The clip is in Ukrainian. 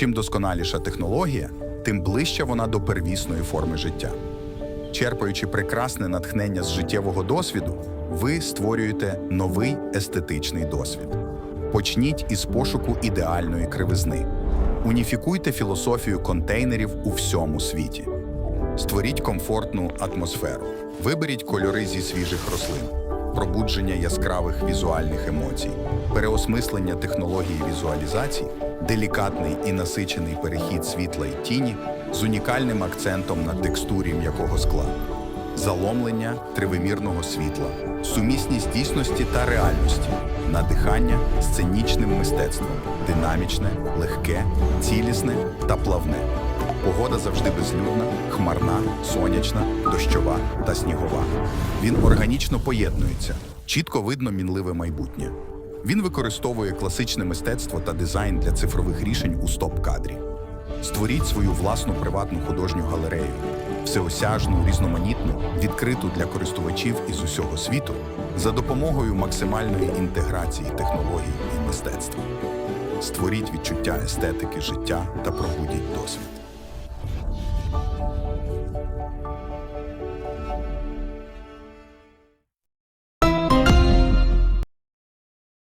Чим досконаліша технологія, тим ближче вона до первісної форми життя. Черпаючи прекрасне натхнення з життєвого досвіду, ви створюєте новий естетичний досвід. Почніть із пошуку ідеальної кривизни. Уніфікуйте філософію контейнерів у всьому світі. Створіть комфортну атмосферу. Виберіть кольори зі свіжих рослин, пробудження яскравих візуальних емоцій, переосмислення технології візуалізації, делікатний і насичений перехід світла і тіні з унікальним акцентом на текстурі м'якого скла, заломлення тривимірного світла, сумісність дійсності та реальності, надихання сценічним мистецтвом, динамічне, легке, цілісне та плавне. Погода завжди безлюдна, хмарна, сонячна, дощова та снігова. Він органічно поєднується, чітко видно мінливе майбутнє. Він використовує класичне мистецтво та дизайн для цифрових рішень у стоп-кадрі. Створіть свою власну приватну художню галерею, всеосяжну, різноманітну, відкриту для користувачів із усього світу за допомогою максимальної інтеграції технологій і мистецтва. Створіть відчуття естетики життя та пробудіть досвід.